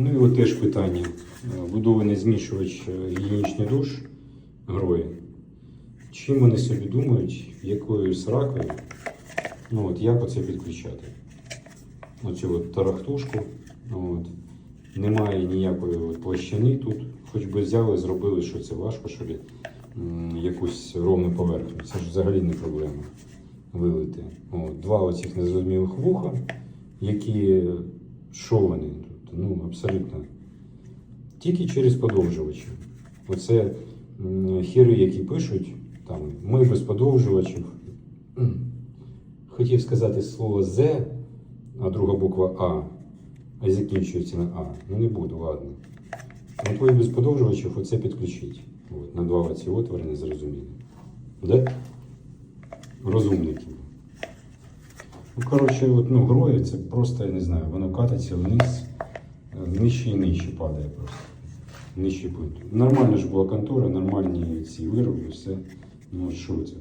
Ну і от теж питання. Е, Будований змішувач е, гігієнічний душ грої. Чим вони собі думають, якою сракою, ну от як оце підключати? Оцю от тарахтушку. От. Немає ніякої от площини тут. Хоч би взяли, зробили, що це важко, що ли, м, якусь ровну поверхню. Це ж взагалі не проблема вилити. От. Два оцих незрозумілих вуха, які що вони тут? Ну, абсолютно. Тільки через подовжувачі. Оце хіри, які пишуть, там, ми без подовжувачів. Хотів сказати слово З, а друга буква А, а закінчується на А. Ну не буду, ладно. От ви без подовжувачів оце підключіть. От, на два оці отвори незрозумілі. Да? Розумники. Ну, коротше, от, ну, грою це просто, я не знаю, воно катиться вниз, нижче і нижче падає просто. Нижче пункту. Нормальна ж була контора, нормальні ці вироби, все. Ну, от що це?